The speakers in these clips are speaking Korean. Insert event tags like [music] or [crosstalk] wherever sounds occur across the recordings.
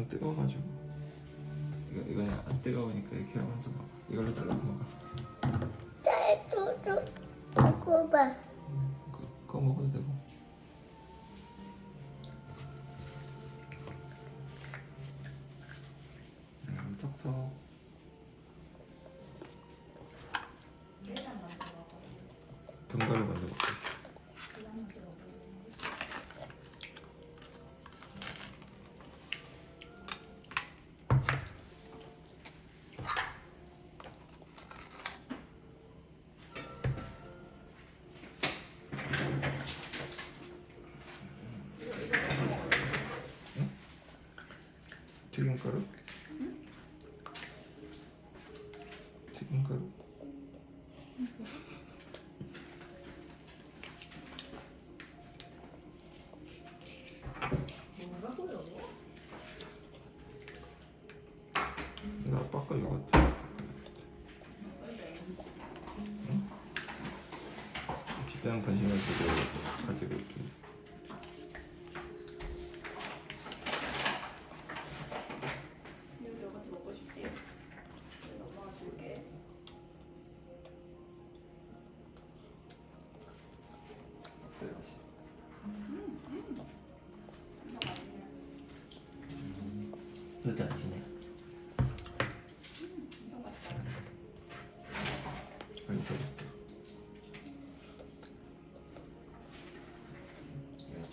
엄청 뜨거워가지고 이거 이거는 안 뜨거우니까 이렇게 먼저 먹어. 이걸로 잘라서 먹어. 짤조조 먹어봐. 그거, 그거 먹어도 되고. चिकन करो। हम्म। चिकन करो।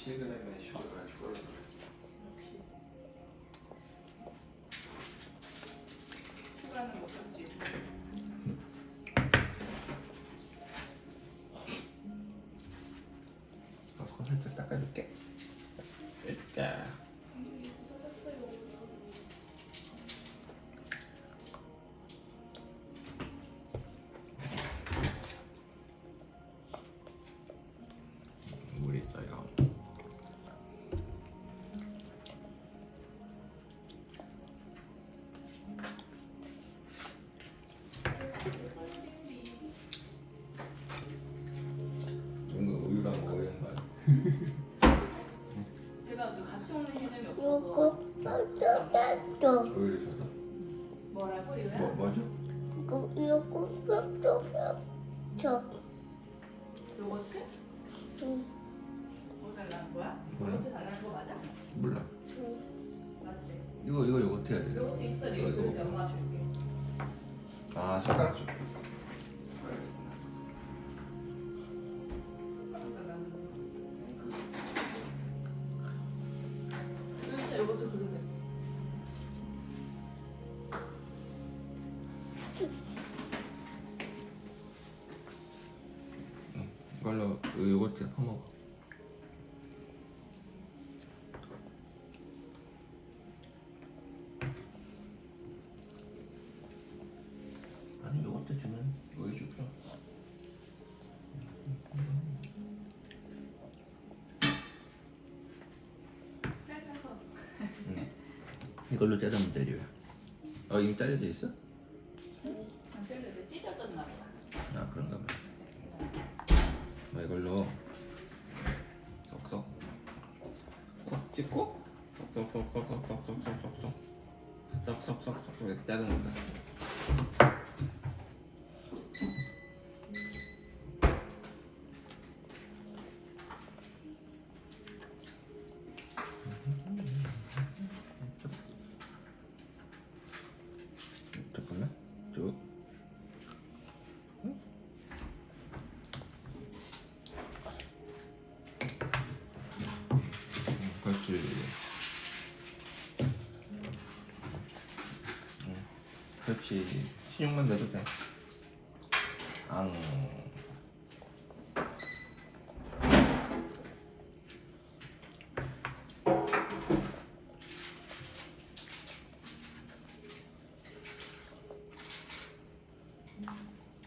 She's 뭐, 뭐죠? 요거 뼈뼈뼈. 요거트? 응. 뭐 달라는 거야? 몰라. 요거트 달라는 거 맞아? 몰라. 맞대. 이거 이거 요거트 해야 돼. 요거트 있어. 이거, 이거. 엄마가 줄게. 아 숟가 이걸로 그 요거트 퍼먹어. 아니 요거트 주면 주죠. 짧아서. 이걸로 자르면 되려. 어 이미 잘려져 있어? 쏙쏙쏙쏙쏙쏙쏙쏙쏙쏙 쏙쏙쏙쏙 거다. 잠깐만 쭉. 그렇지. 그렇지. 신용만 내도 돼. 앙.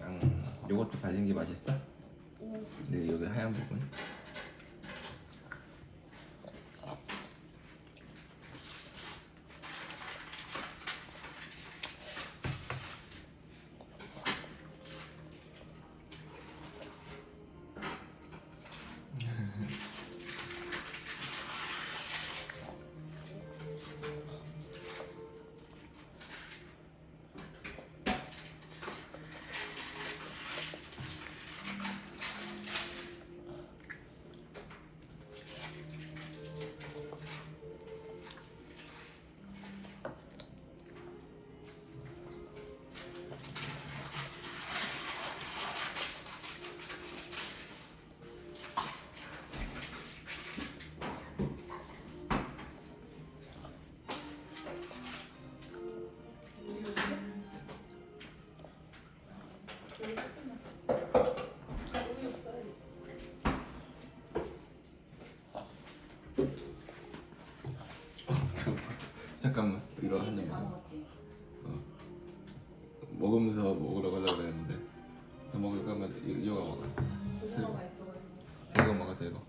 앙. 요것도 발린 게 맛있어? 네, 여기 하얀 부분. 먹으면서 먹으라고 하려고 그랬는데 더 먹을 거면 이- 이거 먹어 고구마가 있어가지고. 대거 먹어 대거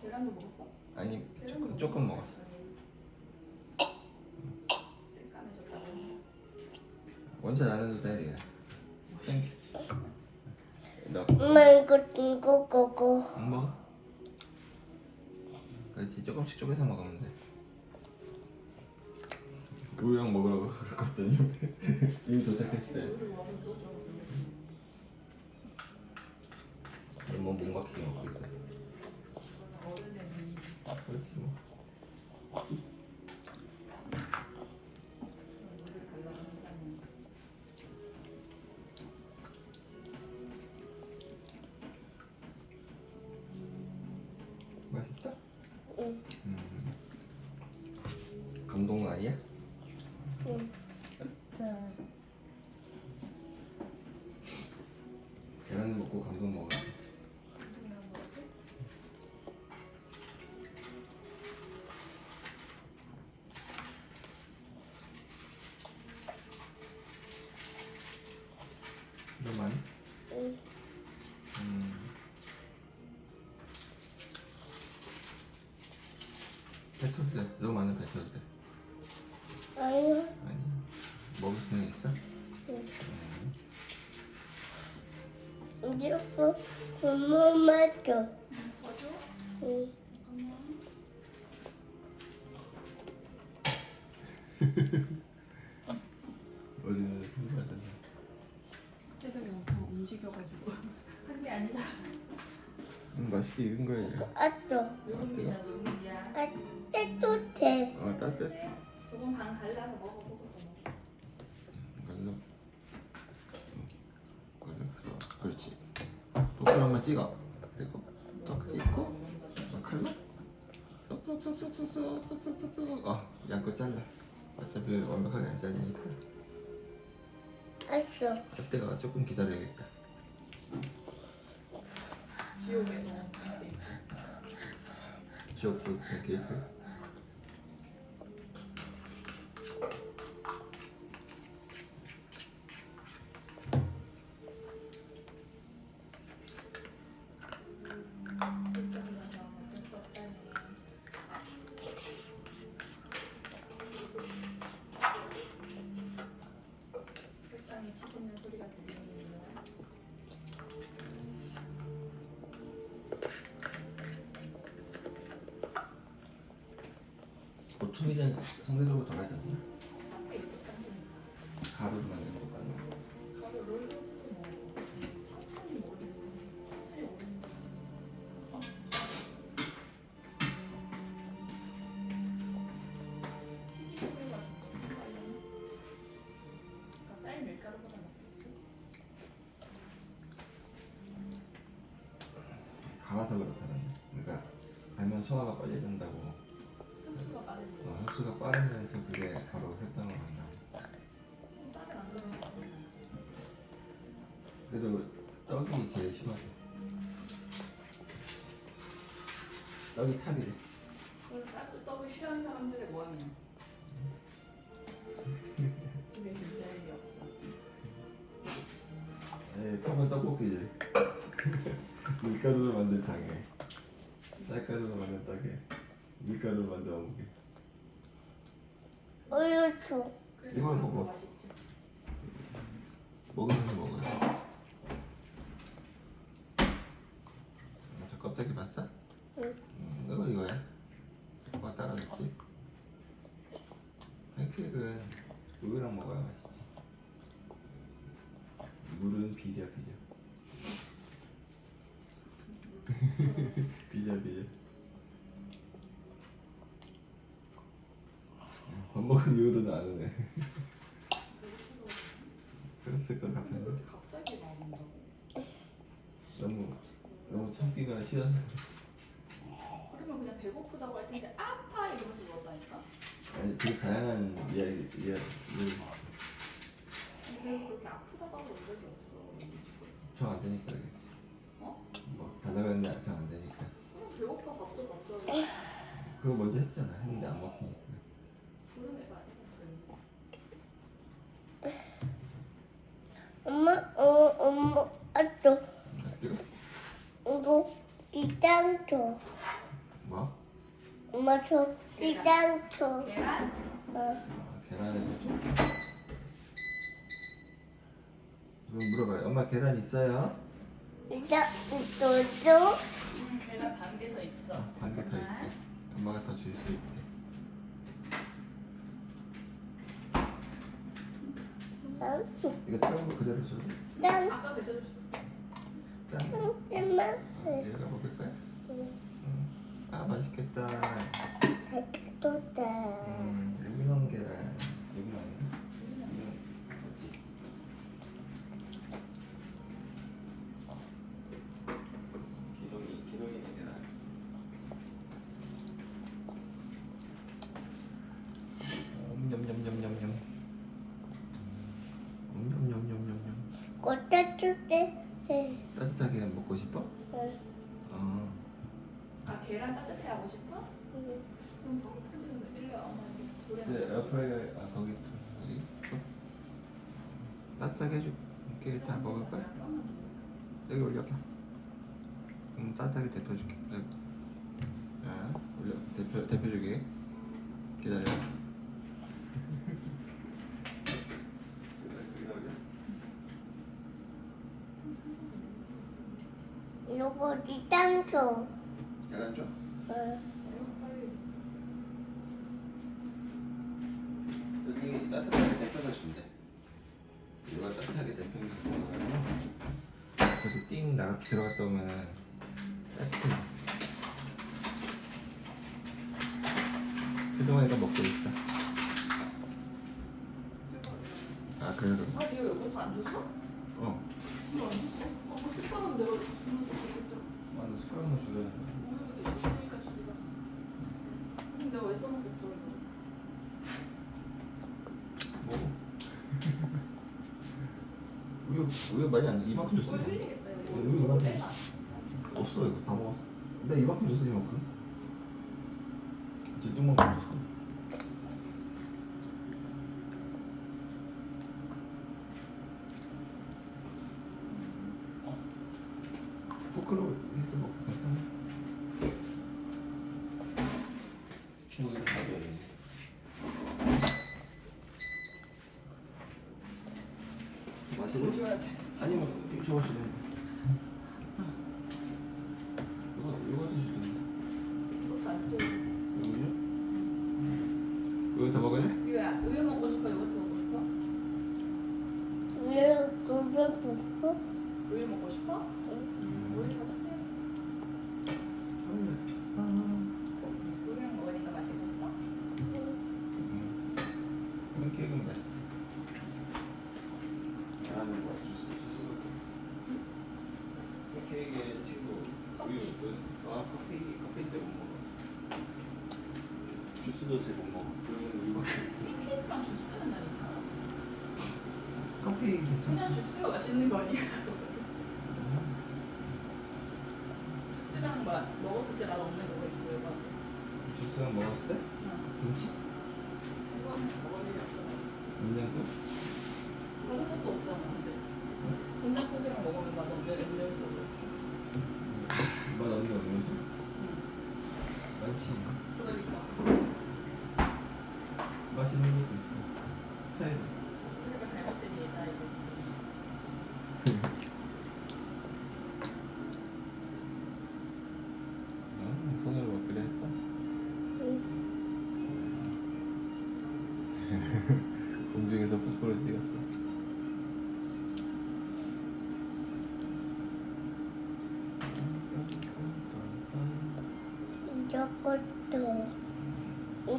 계란도 먹었어? 아니 조금, 조금 먹었어 새까매졌다고. 원체 안 해도 돼 얘. 땡큐 너 엄마 이거 이거. 안 먹어? 그렇지 조금씩 쪼개서 먹으면 돼 우유랑 먹으라고 [laughs] 갖고 왔더니 [laughs] 이미 도착했을 때. 얼마 못 막히게 먹고 있어 아 그렇지 뭐. 엄마 줘. 더 줘? 응. 잠깐만. 어린애 생각하는 새벽에 엄청 움직여가지고 [laughs] 한 게 아니다. 음, 맛있게 익은 거야. 얘. 아또. 누룽지야 누룽지야. 아 때도 돼. 어, 따뜻해. 조금 반 갈라서 먹어보고 또 먹어. 걸로. 걸로 들어. 그렇지. 도끼로 한번 찍어. 그리고 딱 찍고 어, 칼로 쏙쏙쏙쏙쏙쏙쏙쏙쏙. 어, 양껏 잘라. 어차피 완벽하게 안 잘리니까. 알았어. 그때가 조금 기다려야겠다. 지옥에서 지옥도 케이크. 불 전 상대적으로 덜 하지 않나? 빠르면서 그게 바로. 쌀은 안 그러면 그래도 떡이 제일 심하죠. 떡이 탑이래. 그 쌀, 떡을 싫어하는 사람들의 모함이야 그게 진짜 의미 없어 네, 탑은 떡볶이지. 밀가루로 만든 장에, 쌀가루로 만든 떡에, 밀가루로 만든 어묵에. 우유 줘. 그래서 이걸 먹어. 먹으면서 먹어요. 아, 저 껍데기 봤어? 응. 음, 이거 이거야. 뭐가 따로 있지? 팬케이크는 우유랑 먹어야 맛있지. 물은 비려. 비려 비려. 밥 먹은 이후로는 안 오네. [laughs] 그랬을 것 같은데. 갑자기 나온다고? 너무 너무 참기가 싫어서. 그러면 그냥 배고프다고 할 텐데 아파 이러면서 먹었다니까 아니 되게 다양한 이야기 이야기. 근데 그렇게 아프다고 하고 이런 게 없어 정안 되니까 그러겠지. 어? 뭐 달라고 했는데 정안 되니까. 그럼 배고파 밥도 먹자. 그거 먼저 했잖아. 했는데 안 먹히니까. 그런 애가 아니었어. 엄마, 어, 엄마, 아또 아, 뜨거? 이거 이장초. 뭐? 엄마 저 이장초. 계란? 어, 아, 계란을 좀. 그럼 물어봐요. 엄마 계란 있어요? 이장 이쪽도 음, 계란 반개 더 있어. 반개 더 있대. 엄마가 더 줄 수 있대. 이거 뜨거운 거 그대로 줘. 난 아까 그대로 줬어. 짠. 잠깐만. 얘가 먹을? 응. 아 맛있겠다. 백도다. 음, 유기농 계란. 유기농 아닌가? 유기농 뭐지? 기동이 기동이네 계란. 냠냠냠냠냠. 냠냠냠냠냠. 꽃다 줄게. 네. 따뜻하게 먹고 싶어? 어. 아 계란 따뜻해 하고 싶어? 음. 그럼 펑크는 일로 엄마 돌에 네, 에어프라이어 아 거기 또 따뜻하게 해줄게 다 먹을 거야? 여기 올려봐. 음 따뜻하게 데펴줄게. 여기. 자 올려 데펴 데펴주게. 기다려. 여기다 올려. 요 거 줘. 어, 여기 따뜻하게 데펴서 준대. 이거 따뜻하게 주는 저기 띵 나가 들어갔다 오면 따뜻해. 그동안 이거 먹고 있어. 아 그래요? 아 이거 요것도 안 줬어? 어. 이거 안 줬어? 아, 그 숟가락 내가 주면서 맞아 숟가락만 주려. 우유 이렇게 줬으니까 주기가. 근데 왜 떠먹겠어? 이거? 먹어. 우유 우유 많이 안 줘. 이만큼 줬어. 이거. 우유 이거 이만큼. 빼놔. 없어 이거 다 먹었어. 근데 이만큼 줬어 이만큼. 집중만큼 줬어.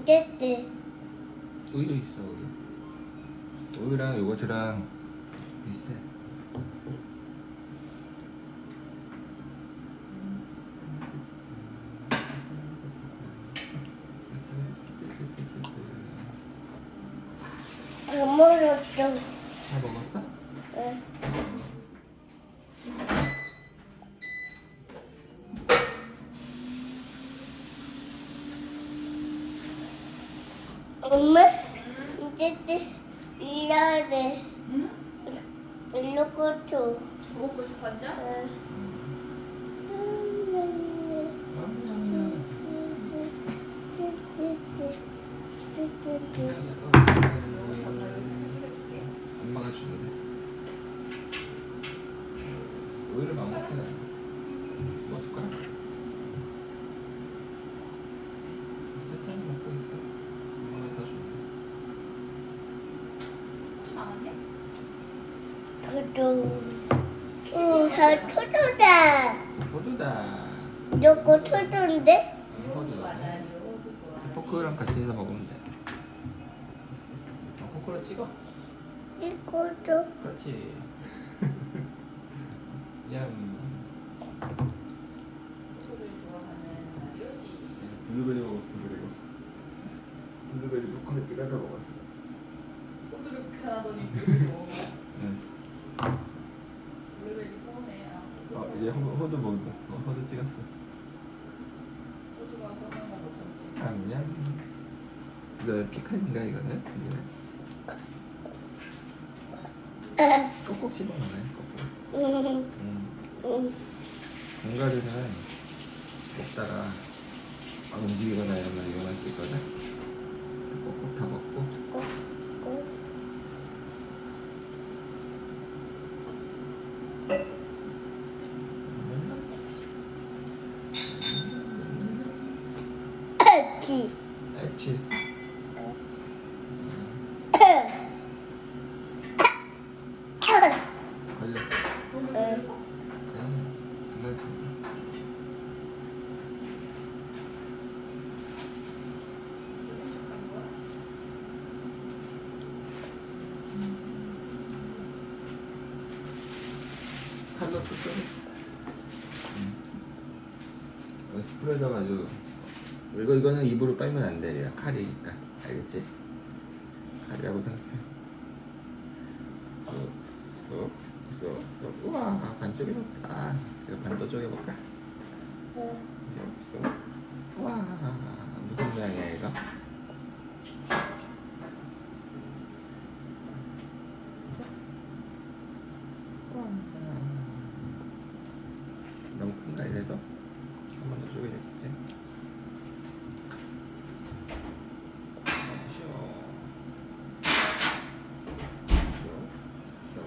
이랬대. 우유 있어 우유 우유랑 요거트랑 비슷해. 다 먹었어? 응. 엄마 이제 응, 잘 터졌다. 호두다 이거 터졌는데? 호두 맞아요. 이것도 좋아. 포크랑 같이 해서 먹으면 돼 어, 포크로 찍어 이거도 그렇지 [laughs] 얌 마리오시. 블루베리 먹었어 그리고 블루베리 포크를 찍어서 먹었어 호두를 귀찮아더니 3년 이거 피클인가 이거는? 네. 꼭꼭 씹어먹네 꼭꼭 음. 응. 견과류는 먹다가 움직이거나 이런 날 이용할 수 있거든 칼로 뜯어 응. 스프레더가지고 이거 이거는 입으로 빨면 안 돼. 얘가 칼이니까 알겠지? 칼이라고 생각해. 쏙, 쏙, 쏙, 쏙. 우와 반쪽이 좋다. 이거 반도 쪼개볼까? 쏙, 쏙. 우와 무슨 모양이야 이거? 우와. 너무 큰가 이래도? 한 번 더 쪼개줄게. 쉬어. 쉬어. 쉬어.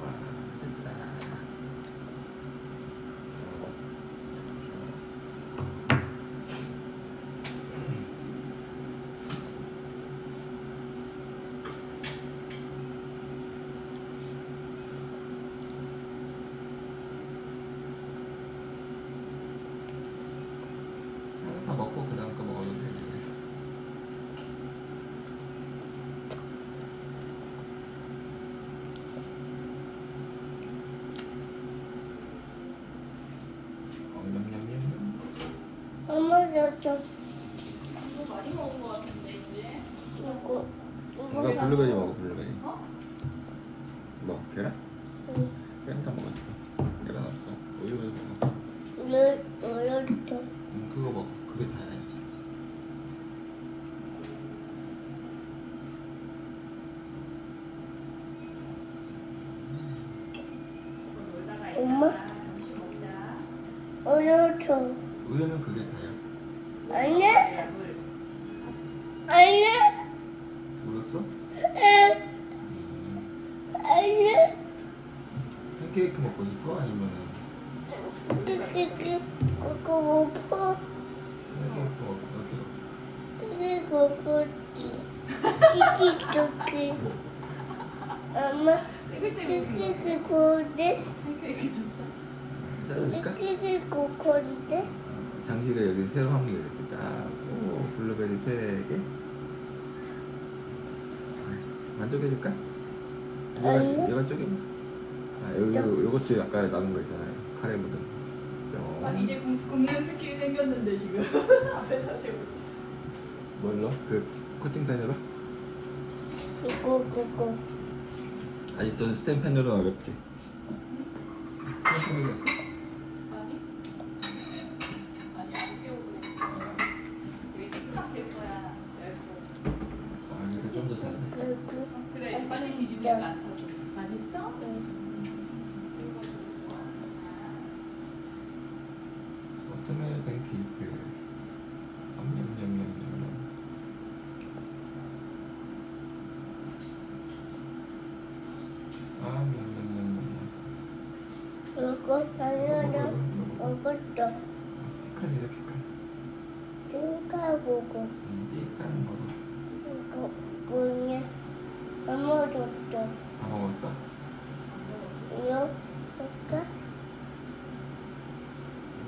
와, 됐다. 쉬어. 쉬어. 하나 다 먹고 그 다음 거 먹어도 되겠네. 어, 냠냠냠. 엄마도 좀 이거 많이 먹은 거 같은데 이제. 이거 이거 블루베리 먹어 블루베리. 어? 뭐 계란? 먹고 키키키키 엄마. 키키키 고데. 자르니까? 키키키 고건데 장식을 여기 새로 한개 이렇게 딱. 오, 블루베리 세 개. 만족해줄까? 얘가, 아니요. 얘가 쪼개봐. 아, 여기 요, 요것도 아까 남은 거 있잖아요. 카레 묻은. 거. 아니 이제 굽- 굽는 스킬이 생겼는데 지금 [laughs] 앞에다 대고. 뭘로? 그 커팅펜으로? 그거 그거 아직도 어렵지. 얇고 아 이거 좀더 잘해 그, 그, 그래 빨리 뒤집으니까 이것도 피칸이래 피칸 띵까보고 음, 피칸 먹어 이거 그냥 아무것도 다 먹었어? 볼까?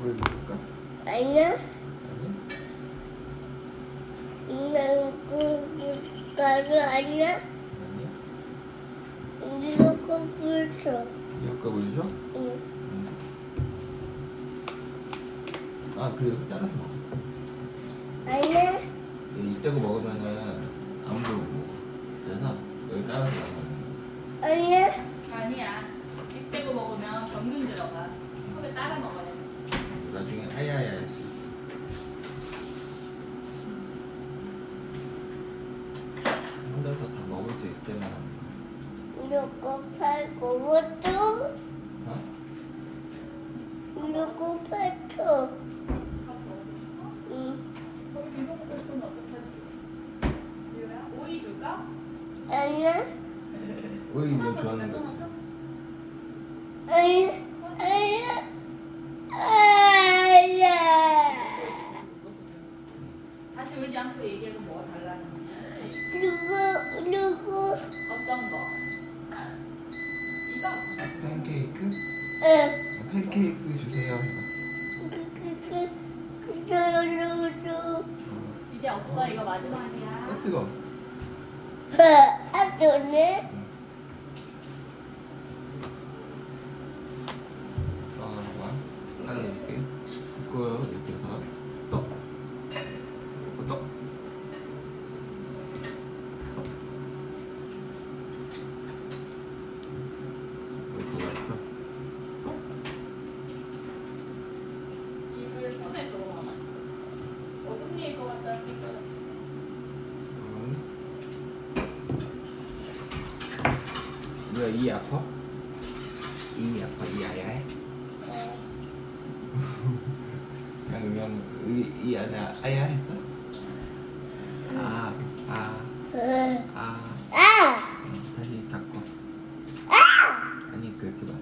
물 먹을까? 아니야 아니? 이건 그 가루 아니야 아니? 이거 불쳐 이거 거 물죠? 응 아, 그 따라서 먹어. 아니야 이때고 먹으면은 안 부르고. 그래서 여기 따라서 먹어. 아니야 아니야 찌 떼고 먹으면 병균 들어가 속에 따라 먹어야 돼 나중에 아야야 있어. 아니야 오이 뭐 토마토 좋아하는 줄까? 거지? 토마토? 아니야 아니야 아니야 다시 울지 않고 얘기해도 뭐가 달라는 거야? 누구 누구 어떤 거? 이거? 팬케이크? 응 어, 팬케이크 주세요. 해봐. 그그그 그저저저 어. 이제 없어 이거 마지막이야 아, 뜨거. 아 좋네 어, 와. 잘라줄게. 굽고요. 이렇게 해서. 떡. 어, 떡. 이렇게 맛있어. 입을 손에 줘봐 어금니일 것 같다니까 음. 뭐야, 이 아파? 이 아파, 이 아야해? 그냥 그냥 이, 이 안에 아야 했어? 아, 아, 아. 아 응, 다시 닫고. 아니 그렇게 말.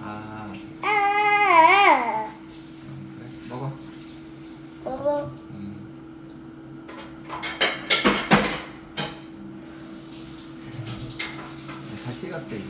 아, 아 응, 그래 먹어. 먹어 음. 다시 갔대 이